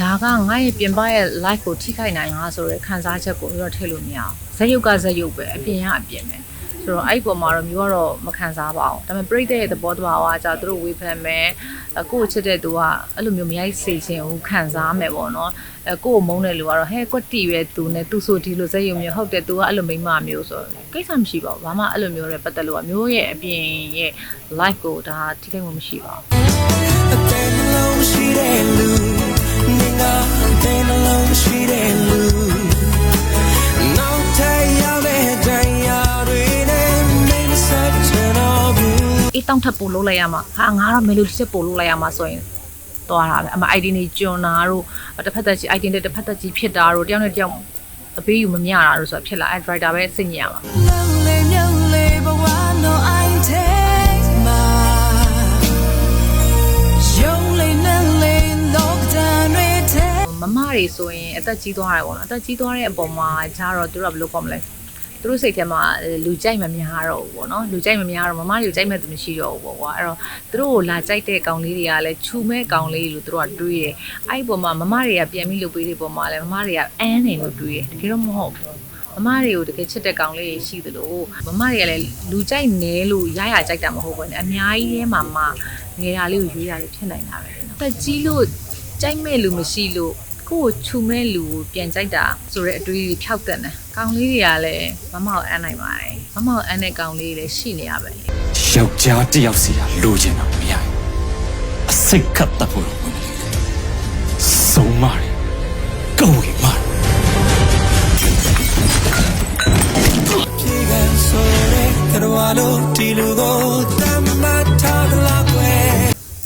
ဒါကငါရဲ့ပြင်ပရဲ့ live ကိုထိခိုက်နိုင်တာဆိုရဲခံစားချက်ကိုမျိုးတော့ထည့်လို့မရအောင်ဇက်ရုပ်ကဇက်ရုပ်ပဲအပြင်ကအပြင်ပဲဆိုတော့အဲ့ဒီပုံမှာတော့မျိုးကတော့မခံစားပါဘူးဒါပေမဲ့ပြိတ္တရဲ့သဘောတရားကကြာသူတို့ဝေဖန်မယ်အကို့ချစ်တဲ့သူကအဲ့လိုမျိုးမရိုက်စေချင်ဘူးခံစားမယ်ပေါ့နော်အကို့ကိုမုန်းတဲ့လူကတော့ဟဲကွက်တီပဲသူနဲ့သူဆိုဒီလိုဇက်ရုပ်မျိုးဟုတ်တယ်သူကအဲ့လိုမိမမျိုးဆိုတော့ကိစ္စမရှိပါဘူးဘာမှအဲ့လိုမျိုးတွေပတ်သက်လို့ကမျိုးရဲ့အပြင်ရဲ့ live ကိုဒါထိခိုက်မှုမရှိပါဘူး အတဲ့နှလုံးရှိတဲ့လူနေငါအတဲ့နှလုံးရှိတဲ့လူနောက်ထပ်ရောက်တဲ့တရားတွေနဲ့မင်းဆက်ချင်တော့ဘူးအေးတောင်းထပ်ပို့လို့လိုက်ရမှာဟာငါတော့မယ်လိုဒီချက်ပို့လို့လိုက်ရမှာဆိုရင်သွားတာပဲအမ ID နေကျွန်နာတို့တစ်ဖက်သက်ကြီး ID နဲ့တစ်ဖက်သက်ကြီးဖြစ်တာတို့တယောက်နဲ့တယောက်အပေးယူမမျှတာတို့ဆိုတာဖြစ်လာအဲ writer ပဲစိတ်ညစ်ရမှာ မမတွေဆိုရင်အသက်ကြီးသွားတယ်ပေါ့နော်အသက်ကြီးသွားတဲ့အပေါ်မှာဂျာတော့သူတို့ကဘယ်လိုကောမလဲသူတို့စိတ်ထဲမှာလူကြိုက်မများတော့ဘူးပေါ့နော်လူကြိုက်မများတော့မမတွေကိုကြိုက်မဲ့သူမရှိတော့ဘူးပေါ့ကွာအဲ့တော့သူတို့ကိုလာကြိုက်တဲ့ကောင်လေးတွေကလည်းခြူမဲ့ကောင်လေးလို့သူတို့ကတွေးတယ်အဲ့ဒီပုံမှာမမတွေကပြန်ပြီးလုပ်ပေးတဲ့ပုံမှာလည်းမမတွေကအန်းနေလို့တွေးတယ်တကယ်တော့မဟုတ်ဘူးမမတွေကိုတကယ်ချစ်တဲ့ကောင်လေးတွေရှိသလိုမမတွေကလည်းလူကြိုက်နေလို့ရရကြိုက်တာမဟုတ်ဘူးねအများကြီးထဲမှာမှငယ်ရာလေးကိုရွေးရတယ်ဖြစ်နိုင်တာပဲနော်တက်ကြီးလို့ကြိုက်မဲ့လူမရှိလို့ ကိုယ့်ကိုခြုံမဲ့လူကိုပြန်ကြိုက်တာဆိုတဲ့အတွေးကြီးဖြောက်တက်တယ်ကောင်လေးတွေကလည်းမမကိုအမ်းနိုင်ပါတယ်မမကိုအမ်းတဲ့ကောင်လေးတွေလည်းရှိနေရပဲလေယောက်ျားတစ်ယောက်စီကလိုချင်တာမရဘူးအစိတ်ခတ်တတ်ဖို့တော့မလိုဆုံးမတယ်ကောင်းဝေမတယ်ဖြေကဆိုတဲ့ကရဝါလို့ဒီလူကိုတမ်းမထားကြလားကွယ်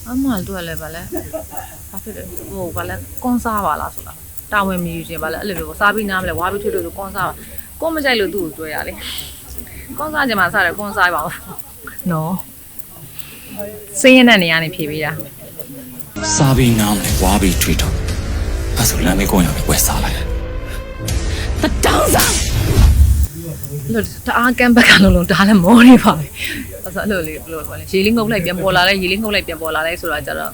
အမတို့ကလည်းဗာလဲဘာဖြစ်လဲ ဟိုဗာလဲကွန်စားပါလားဆိုတာတာဝန်မယူခြင်းဗာလဲအဲ့လိုမျိုးစားပြီးနားမလဲဝါပြီးထွေးထွေးလို့ကွန်စားပါကိုမကြိုက်လို့သူ့ကိုကြွဲရလေကွန်စားခြင်းမှာစားတယ်ကွန်စားပါဦးနော်စင်းရတဲ့နေရာနေဖြေပေးတာစားပြီးနားမလဲဝါပြီးထွေးတော့အဲ့ဆိုလမ်းမေးကောင်းရောက်ဝယ်စားလိုက်တယ်တတောင်းစားလို့တအားကမ်ဘက်ကလုံးလုံးဒါလည်းမောနေပါပဲအဲ့ဆိုအဲ့လိုလေးဘယ်လိုလဲရေလေးငုပ်လိုက်ပြန်ပေါ်လာလဲရေလေးငုပ်လိုက်ပြန်ပေါ်လာလဲဆိုတာကြတော့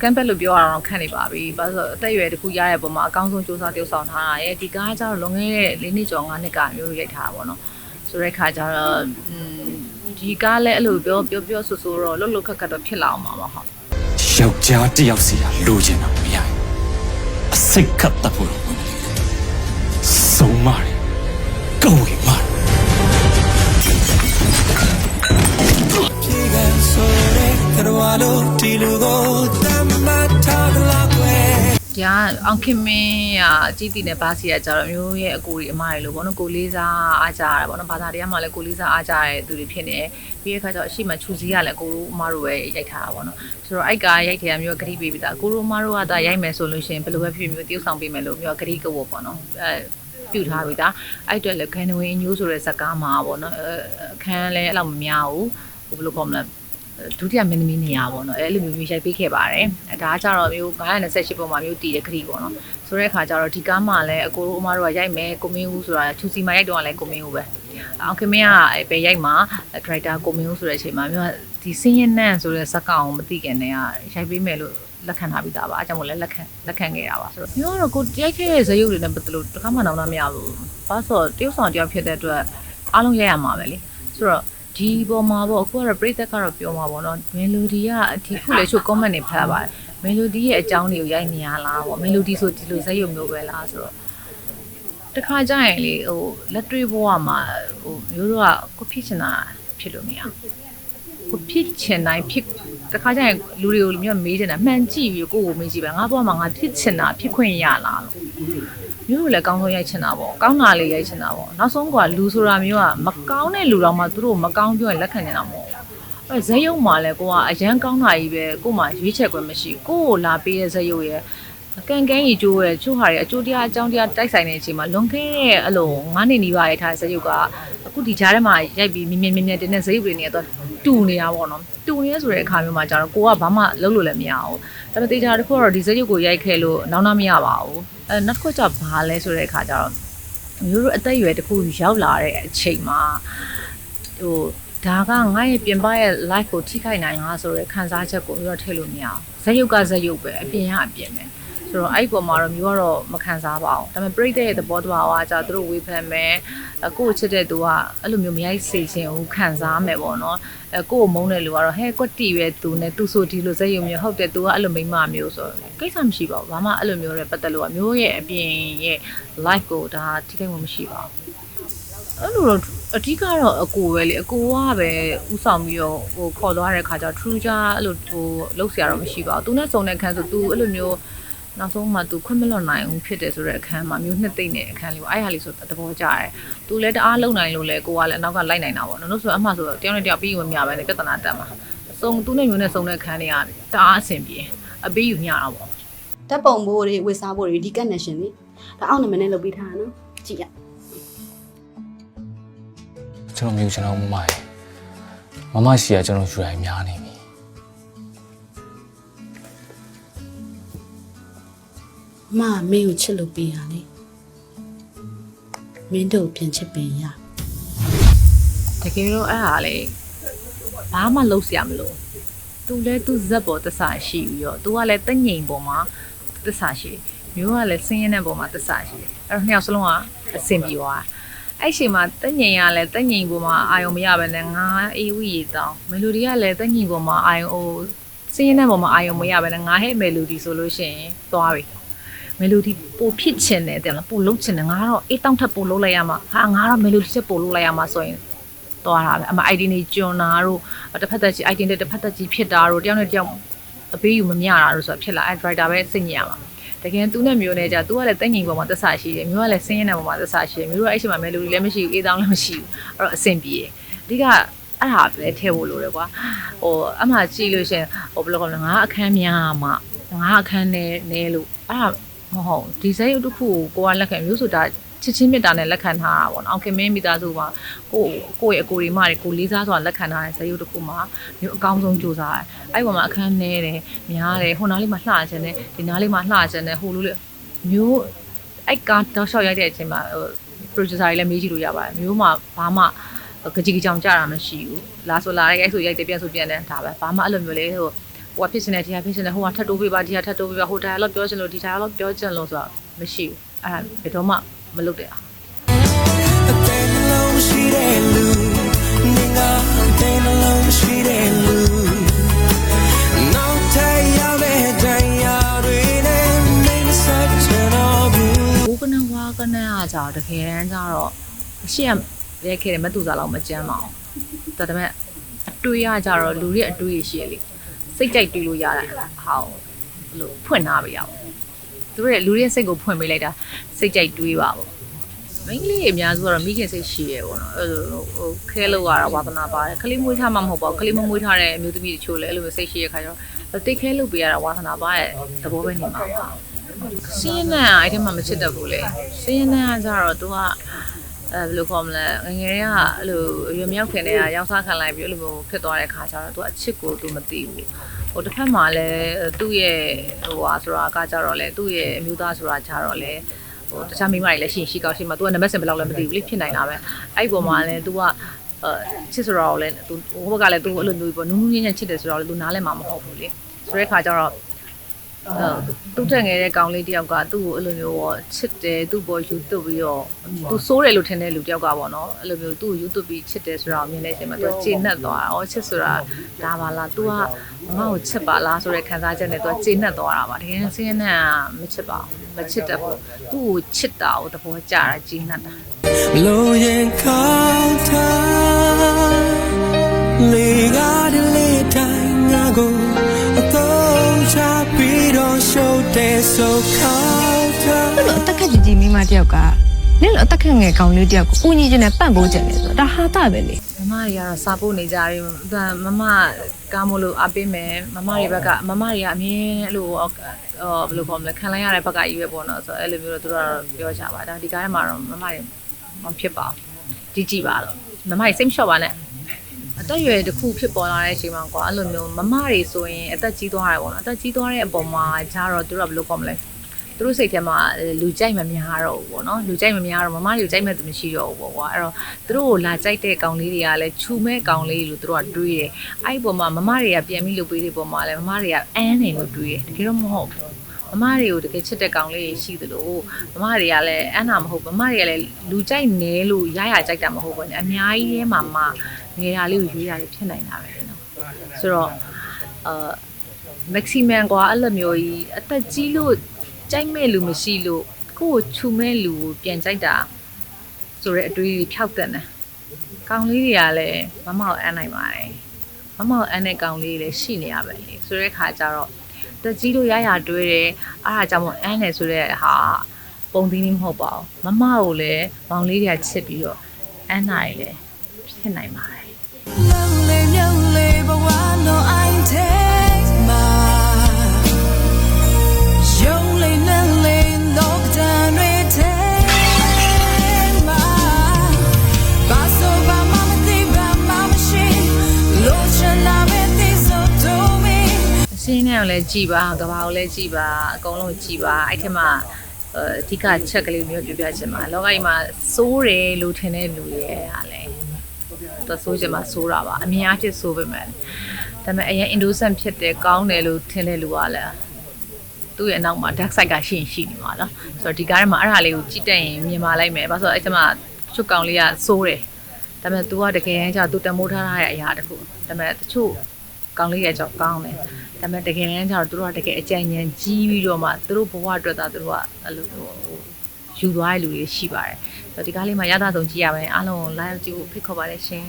ကမ်ဘက်လို့ပြောရအောင်ခန့်နေပါပြီဘာလို့ဆိုအသက်အရွယ်တစ်ခုရတဲ့ပုံမှာအကောင်းဆုံးစူးစမ်းတည်ဆောင်ထားတာရဲ့ဒီကားကကြတော့လွန်ခဲ့တဲ့၄နှစ်ကျော်၅နှစ်ကမျိုးရိုက်ထားတာပေါ့နော်ဆိုတဲ့ခါကျတော့อืมဒီကားလည်းအဲ့လိုပြောပြောပြောဆိုဆိုတော့လှုပ်လှုပ်ခက်ခက်တော့ဖြစ်လာအောင်ပါပါဟုတ်ယောက်ျားတစ်ယောက်စီကလိုချင်တာမရဘူးအစိတ်ခတ်တတ်ဖို့တော့မလိုဆုံးမတယ်ကောင်းဝေမတယ်ဖြေကဆိုတဲ့ကရဝါလို့ဒီလူကိုတမ်းမထားကြလားကွယ် ဒီကအောင်ခင်မင်းကအကြီးတီနဲ့ဘာစီကကြတော့မျိုးရဲ့အကိုကြီးအမတွေလို့ပေါ့နော်ကိုလေးစားအားကြရတာပေါ့နော်ဘာသာတရားမှလည်းကိုလေးစားအားကြရတဲ့သူတွေဖြစ်နေတယ်ပြီးတဲ့အခါကျတော့အရှိမချူစီကလည်းကိုလိုအမတို့ပဲရိုက်ထားတာပေါ့နော်ဆိုတော့အိုက်ကရိုက်တယ်မျိုးဂရိပေးပြီးသားကိုလိုအမတို့ကဒါရိုက်မယ်ဆိုလို့ရှိရင်ဘယ်လိုပဲဖြစ်မျိုးတည်ဆောင်ပေးမယ်လို့မျိုးဂရိကဝပေါ့နော်အဲပြုထားပြီးသားအဲ့အတွက်လည်းခန်းဝင်ညိုးဆိုတဲ့ဇာတ်ကားမှာပေါ့နော်အဲအခန်းလည်းအဲ့လောက်မများဘူးဟိုဘယ်လိုခေါ်မလဲ ဒုတိယမင်းသမီးနေရာပေါ့နော်အဲ့လိုမျိုးမျိုးရိုက်ပေးခဲ့ပါတယ်အဲဒါကကြတော့မျိုး928ပုံမှာမျိုးတည်တဲ့ခရီးပေါ့နော်ဆိုတဲ့အခါကျတော့ဒီကားမှာလည်းအကိုတို့အမတို့ကရိုက်မယ်ကိုမင်းဦးဆိုတာချူစီမှာရိုက်တော့လည်းကိုမင်းဦးပဲအောင်ခင်မင်းကပဲရိုက်မှာဒရိုက်တာကိုမင်းဦးဆိုတဲ့အချိန်မှာမျိုးကဒီစင်းရနန့်ဆိုတဲ့ဇက်ကောင်မသိခင်တည်းကရိုက်ပေးမယ်လို့လက်ခံထားပြီးသားပါအဲကြောင့်မို့လဲလက်ခံလက်ခံခဲ့တာပါဆိုတော့မျိုးကတော့ကိုရိုက်ခဲ့တဲ့ဇယုတ်တွေနဲ့ပတ်သက်လို့တခါမှတော့မရဘူးဘာလို့ဆိုတော့တရုတ်ဆောင်တယောက်ဖြစ်တဲ့အတွက်အားလုံးရိုက်ရမှာပဲလေဆိုတော့ ဒီပေါ်မှာပေါ့အခုကတော့ပြိသက်ကတော့ပြောမှာပေါ့နော်မယ်လိုဒီကဒီခုလေချို comment တွေဖတ်ပါတယ်မယ်လိုဒီရဲ့အကြောင်းတွေကိုရိုက်နေရလားပေါ့မယ်လိုဒီဆိုဒီလိုဇက်ရုပ်မျိုးပဲလားဆိုတော့တခါကျရင်လေဟိုလက်တွေ့ဘဝမှာဟိုမျိုးတို့ကကိုဖြစ်ချင်တာဖြစ်လို့မရဘူးကိုဖြစ်ချင်တိုင်းဖြစ် တခါကျရင်လူတွေကိုမျိုးမေးချင်တာမှန်ကြည့်ပြီးကိုယ့်ကိုမေးကြည့်ပဲငါဘဝမှာငါဖြစ်ချင်တာဖြစ်ခွင့်ရလားလို့မျိုးတို့လည်းကောင်းဆုံးရိုက်ချင်တာပေါ့ကောင်းတာလေးရိုက်ချင်တာပေါ့နောက်ဆုံးကလူဆိုတာမျိုးကမကောင်းတဲ့လူတော့မှသူတို့မကောင်းပြောရင်လက်ခံနေတာမဟုတ်ဘူးအဲဇက်ရုံမှာလည်းကိုကအရန်ကောင်းတာကြီးပဲကို့မှာရွေးချက်ခွင့်မရှိကိုကိုလာပေးတဲ့ဇက်ရုံရဲ့ကန်ကန်ကြီးကျိုးရဲ့ချိုးဟာရဲ့အကျိုးတရားအကြောင်းတရားတိုက်ဆိုင်နေတဲ့အချိန်မှာလွန်ခဲ့တဲ့အလို9နှစ်နီးပါးရိုက်ထားတဲ့ဇက်ရုံက အခုဒီကြားထဲမှာရိုက်ပြီးမြင်မြင်မြင်မြင်တင်းတဲ့ဇက်ရုံတွေနေတော့တူနေတာပေါ့နော်တူနေရဆိုတဲ့အခါမျိုးမှာကျတော့ကိုကဘာမှလုပ်လို့လည်းမရဘူးဒါပေမဲ့တေချာတစ်ခုကတော့ဒီဇက်ရုံကိုရိုက်ခဲ့လို့နောက်နောက်မရပါဘူးအဲနောက်တစ်ခုကဘာလဲဆိုတဲ့အခါကျတော့မျိုးတို့အသက်အရွယ်တစ်ခုရောက်လာတဲ့အချိန်မှာဟိုဒါကငါရဲ့ပြင်ပရဲ့ life ကိုထိခိုက်နိုင်တာဆိုရဲခံစားချက်ကိုမျိုးတော့ထည့်လို့မရအောင်ဇက်ရုပ်ကဇက်ရုပ်ပဲအပြင်ကအပြင်ပဲ ဆိုဆိုတော့အဲ့ဒီပုံမှာတော့မျိုးကတော့မခံစားပါဘူးဒါပေမဲ့ပြိတ္တရဲ့သဘောတရားကကြာသူတို့ဝေဖန်မယ်အကိုကိုချစ်တဲ့သူကအဲ့လိုမျိုးမရိုက်စေချင်ဘူးခံစားမယ်ပေါ့နော်အဲကိုကိုမုန်းတဲ့လူကတော့ဟဲကွက်တီပဲသူနဲ့သူဆိုဒီလိုစက်ရုံမျိုးဟုတ်တယ်သူကအဲ့လိုမိမမျိုးဆိုတော့ကိစ္စမရှိပါဘူးဘာမှအဲ့လိုမျိုးတွေပတ်သက်လို့ကမျိုးရဲ့အပြင်ရဲ့ life ကိုဒါထိခိုက်မှုမရှိပါဘူးအဲ့လိုတော့အဓိကတော့အကိုပဲလေအကိုကပဲဥဆောင်ပြီးတော့ဟိုခေါ်သွားတဲ့ခါကျတော့ true ကြအဲ့လိုဟိုလောက်ဆရာတော့မရှိပါဘူး။ तू နဲ့စုံတဲ့အခန်းဆို तू အဲ့လိုမျိုး နောက်ဆုံးမှသူခွင့်မလွတ်နိုင်ဘူးဖြစ်တယ်ဆိုတဲ့အခန်းမှာမျိုးနှစ်သိမ့်တဲ့အခန်းလေးပေါ့အဲ့ဟာလေးဆိုသဘောကျတယ်သူလည်းတအားလုံနိုင်လို့လဲကိုကလည်းအနောက်ကလိုက်နိုင်တာပေါ့နော်လို့ဆိုအမှဆိုတော့တယောက်နဲ့တယောက်ပြီးဝင်မြပဲနဲ့ပြဿနာတက်မှာစုံသူနဲ့မျိုးနဲ့စုံတဲ့အခန်းလေးကတအားအဆင်ပြေအပေးယူမြတာပေါ့ဓာတ်ပုံဘိုးတွေဝစ်စားဘိုးတွေဒီ connection တွေဒါအောက်နံပါတ်နဲ့လုပ်ပေးထားတာနော်ကြည့်ရကျွန်တော်မျိုးကျွန်တော်မမရမမရှိရကျွန်တော်ယူရများနေပြီ မမမင်းကိုချစ်လို့ပေးရလေမင်းတို့ပြန်ချစ်ပင်ရတကယ်တော့အဲ့ဟာလေဘာမှလုပ်စရာမလိုသူလဲသူဇက်ပေါ်တစ္ဆာရှိပြီးတော့သူကလည်းတငိမ်ပေါ်မှာတစ္ဆာရှိမျိုးကလည်းဆင်းရဲတဲ့ပေါ်မှာတစ္ဆာရှိအဲ့တော့နှစ်ယောက်စလုံးကအဆင်ပြေသွားအဲ့ချိန်မှာတငိမ်ကလည်းတငိမ်ပေါ်မှာအာယုံမရဘဲနဲ့ငါအေးဝီရေတောင်းမယ်လိုဒီကလည်းတငိမ်ပေါ်မှာအာယုံဟိုဆင်းရဲတဲ့ပေါ်မှာအာယုံမရဘဲနဲ့ငါဟဲ့မယ်လိုဒီဆိုလို့ရှိရင်သွားပြီ မယ်လိုဒီပိုဖြစ်ချင်တယ်တဲ့လားပိုလုံးချင်တယ်ငါကတော့အေးတောင့်ထပ်ပိုလုံးလိုက်ရမှာဟာငါကတော့မယ်လိုဒီချက်ပိုလုံးလိုက်ရမှာဆိုရင်သွားတာပဲအမ ID နေကျွန်းတာတို့တစ်ဖက်သက်ကြီး ID နဲ့တစ်ဖက်သက်ကြီးဖြစ်တာတို့တယောက်နဲ့တယောက်အပေးယူမမျှတာတို့ဆိုတာဖြစ်လာအဲ driver ပဲစိတ်ညစ်ရမှာတကယ်သူနဲ့မျိုးနဲ့じゃသူကလည်းတက်ငိမ်ပေါ်မှာသက်စာရှိတယ်မျိုးကလည်းစင်းရဲတဲ့ပေါ်မှာသက်စာရှိတယ်မျိုးတို့အဲ့ချိန်မှာမယ်လိုဒီလည်းမရှိဘူးအေးတောင်းလည်းမရှိဘူးအဲ့တော့အဆင်ပြေတယ်အဓိကအဲ့ဒါပဲထည့်ဖို့လိုတယ်ကွာဟိုအမှကြည့်လို့ရှရင်ဟိုဘယ်လိုကောလဲငါအခန်းများမှာငါအခန်းနဲ့နဲလို့အဲ့ဒါ မဟုတ်ဒီဇိုင်းရုပ်တစ်ခုကိုကိုကလက်ခံမျိုးဆိုတာချစ်ချင်းမြတ်တာနဲ့လက်ခံထားတာပေါ့နော်အောင်ခင်မင်းမိသားစုမှာကိုကိုရဲ့အကိုရီမတွေကိုလေးစားစွာလက်ခံထားတဲ့ဇိုင်းရုပ်တစ်ခုမှာမျိုးအကောင်းဆုံးကြိုးစားတယ်အဲ့ပေါ်မှာအခန်းနေတယ်များတယ်ဟိုနားလေးမှာလှချင်တယ်ဒီနားလေးမှာလှချင်တယ်ဟိုလိုလေမျိုးအဲ့ကားတော့ရှောက်ရိုက်တဲ့အချိန်မှာဟို producer တွေလည်းမေးကြည့်လို့ရပါတယ်မျိုးမှာဘာမှကြကြီးကြောင်ကြတာမရှိဘူးလာဆိုလာရိုက်ဆိုရိုက်တယ်ပြန်ဆိုပြန်တယ်ဒါပဲဘာမှအဲ့လိုမျိုးလေဟို ဟိုကဖြစ်စင်တယ်ဒီကဖြစ်စင်တယ်ဟိုကထပ်တိုးပေးပါဒီကထပ်တိုးပေးပါဟို dialogue ပြောချင်လို့ဒီ dialogue ပြောချင်လို့ဆိုတာမရှိဘူးအဲ့ဒါဘယ်တော့မှမလုပ်တဲ့အောင်အသေးနှလုံးရှိတဲ့လူနေငါအသေးနှလုံးရှိတဲ့လူနောက်ထပ်ရောက်တဲ့တရားတွေနဲ့မင်းဆက်ချင်တော့ဘူးဘိုးကနဝါကနကကြာတကယ်တမ်းကျတော့အရှိရရဲခဲ့တယ်မတူစားလောက်မကြမ်းပါအောင်ဒါပေမဲ့အတွေ့ရကြတော့လူတွေအတွေ့ရရှိရလေ စိတ်ကြိုက်တွေးလို့ရတာဟောင်းဘလို့ဖွင့်ထားပေးရအောင်သူတို့ရဲ့လူတွေရဲ့စိတ်ကိုဖွင့်ပေးလိုက်တာစိတ်ကြိုက်တွေးပါပေါ့မိန်းကလေးအများစုကတော့မိခင်စိတ်ရှိရဲပေါ့နော်အဲ့လိုဟိုခဲလို့ရတာဝါသနာပါတယ်ကလေးမွေးထားမှမဟုတ်ပါဘူးကလေးမမွေးထားတဲ့အမျိုးသမီးတချို့လည်းအဲ့လိုမျိုးစိတ်ရှိရခါကျတော့တိတ်ခဲလို့ပေးရတာဝါသနာပါရဲ့သဘောပဲနေမှာပါစင်းနန်းအဲ့ဒီမှာမချစ်တတ်ဘူးလေစင်းနန်းကကြတော့ तू က အဲဘယ်လိုခေါ်မလဲငယ်ငယ်ကအဲ့လိုရွမြောက်ခင်တည်းကရောက်စားခံလိုက်ပြီးအဲ့လိုမျိုးဖြစ်သွားတဲ့ခါကျတော့ तू အချစ်ကို तू မသိဘူးဟိုတစ်ဖက်မှာလည်းသူ့ရဲ့ဟိုဟာဆိုတာကကြတော့လေသူ့ရဲ့အမျိုးသားဆိုတာကြတော့လေဟိုတခြားမိန်းမတွေလည်းရှိရင်ရှိကောက်ရှိမှာ तू ကနံပါတ်စင်ဘယ်လောက်လဲမသိဘူးလေဖြစ်နိုင်တာပဲအဲ့ဒီပုံမှာလည်း तू ကအဲချစ်ဆိုတော့လည်း तू ဟိုဘက်ကလည်း तू အဲ့လိုမျိုးပေါ့နူးနူးညံ့ညံ့ချစ်တယ်ဆိုတော့လေ तू နားလည်းမှာမဟုတ်ဘူးလေဆိုတဲ့ခါကျတော့ အဲ သူ့တက်ငယ်တဲ့ကောင်လေးတယောက်ကသူ့ကိုအဲ့လိုမျိုးပေါ့ချစ်တယ်သူ့ပေါ်ယူသွတ်ပြီးတော့သူစိုးတယ်လို့ထင်တဲ့လူတယောက်ကပေါ့နော်အဲ့လိုမျိုးသူ့ကိုယူသွတ်ပြီးချစ်တယ်ဆိုတာကိုမြင်တဲ့အချိန်မှာသူကကျေနပ်သွားတာ။အော်ချစ်ဆိုတာဒါပါလား။ तू ကငါ့ကိုချစ်ပါလားဆိုတဲ့ခံစားချက်နဲ့ तू ကကျေနပ်သွားတာပါ။တကယ်စင်းနဲ့ကမချစ်ပါဘူး။မချစ်တတ်ဘူး။သူ့ကိုချစ်တာကိုသဘောကျတာကျေနပ်တာ။လိုရင်ခေါင်းထားလေကားတဲ့လေတိုင်းငါကိုအတော့ချပြီးတော့ ရှုပ်တဲ့ဆိုခေါင်းထားအဲ့လိုအသက်ခက်ကြီးကြီးမိန်းမတစ်ယောက်ကနင့်လိုအသက်ခက်ငယ်ကောင်လေးတစ်ယောက်ကိုဦးညီချင်းနဲ့ပန့်ပိုးကြတယ်ဆိုတော့ဒါဟာတာပဲလေမမတွေကတော့စာပို့နေကြပြီဒါမမကားမလို့အပေးမယ်မမတွေဘက်ကမမတွေကအမြင်အဲ့လိုဟောဘယ်လိုခေါ်မလဲခံလိုက်ရတဲ့ဘက်ကကြီးပဲပေါ့နော်ဆိုတော့အဲ့လိုမျိုးတော့သူတို့ကတော့ပြောကြပါဒါဒီကားထဲမှာတော့မမတွေမဖြစ်ပါဘူးကြည့်ကြည့်ပါတော့မမတွေစိတ်မလျှော့ပါနဲ့ အသက်အရွယ်တစ်ခုဖြစ်ပေါ်လာတဲ့အချိန်မှာကွာအဲ့လိုမျိုးမမတွေဆိုရင်အသက်ကြီးသွားတယ်ပေါ့နော်အသက်ကြီးသွားတဲ့အပေါ်မှာဂျားတော့သူတို့ကဘယ်လိုခေါ်မလဲသူတို့စိတ်ထဲမှာလူကြိုက်မများတော့ဘူးပေါ့နော်လူကြိုက်မများတော့မမတွေကိုကြိုက်မဲ့သူမရှိတော့ဘူးပေါ့ကွာအဲ့တော့သူတို့ကိုလာကြိုက်တဲ့ကောင်လေးတွေကလည်းခြူမဲ့ကောင်လေးလို့သူတို့ကတွေးတယ်အဲ့ဒီပုံမှာမမတွေကပြန်ပြီးလုပ်ပေးတဲ့ပုံမှာလည်းမမတွေကအန်းနေလို့တွေးတယ်တကယ်တော့မဟုတ်ဘူးမမမတွေကိုတကယ်ချစ်တဲ့ကောင်လေးရှိသလိုမမတွေကလည်းအနာမဟုတ်မမတွေကလည်းလူကြိုက်နေလို့ရရကြိုက်တာမဟုတ်ဘူးねအများကြီးထဲမှာမှ ငယ်တာလေးကိုရွေးရတယ်ဖြစ်နိုင်တာပဲเนาะဆိုတော့အာ maximum กว่าအဲ့လိုမျိုးကြီးအသက်ကြီးလို့ကြိုက်မဲ့လူမရှိလို့ကိုယ့်ကိုခြုံမဲ့လူကိုပြန်ကြိုက်တာဆိုတဲ့အတွေးကြီးဖြောက်တက်နေကောင်လေးတွေကလည်းမမောက်အမ်းနိုင်ပါတယ်မမောက်အမ်းတဲ့ကောင်လေးတွေလည်းရှိနေရပဲလေဆိုတဲ့ခါကျတော့တက်ကြီးလို့ရရတွဲတယ်အားအကြောင်းမို့အမ်းတယ်ဆိုတဲ့ဟာပုံသီးနေမဟုတ်ပါဘူးမမကိုလည်းမောင်လေးတွေကချစ်ပြီးတော့အမ်းနိုင်လေ ဖြစ်နိုင်ပါတယ် Lonely, lonely, but why no I take my Lonely, lonely, no time we take my Paso ba mama ti ba mama she Lo chana me ti so to me အစင်းနဲ့ကိုလည်းကြည်ပါကဘာကိုလည်းကြည်ပါအကုန်လုံးကြည်ပါအဲ့ထက်မှာအဓိကချက်ကလေးမျိုးပြောပြချင်ပါလောကကြီးမှာစိုးတယ်လို့ထင်တဲ့လူရဲ့ဟာလဲ တော့စိုးချင်မှာစိုးတာပါအများအဖြစ်စိုးပေမဲ့ဒါပေမဲ့အရင် indocent ဖြစ်တယ်ကောင်းတယ်လို့ထင်တဲ့လူကလည်းသူ့ရဲ့အနောက်မှာ dark side ကရှိရင်ရှိနေမှာနော်ဆိုတော့ဒီကားထဲမှာအဲ့ဒါလေးကိုကြည့်တက်ရင်မြင်ပါလိုက်မယ်ဘာလို့ဆိုတော့အဲ့ထက်မှာချွတ်ကောင်လေးကစိုးတယ်ဒါပေမဲ့ तू ကတကယ်ကျ तू တမိုးထားထားတဲ့အရာတခုဒါပေမဲ့တချို့ကောင်းလေးရဲ့ကြောင့်ကောင်းတယ်ဒါပေမဲ့တကယ်တမ်းကျတော့သူတို့ကတကယ်အကြံဉာဏ်ကြီးပြီးတော့မှသူတို့ဘဝအတွက်သာသူတို့ကအဲ့လိုဟို ယူသွားတဲ့လူတွေရှိပါတယ်ဆိုတော့ဒီကားလေးမှာရတာဆုံးကြည့်ရမယ်အားလုံး live ကြည့်ဖို့ဖိတ်ခေါ်ပါတယ်ရှင်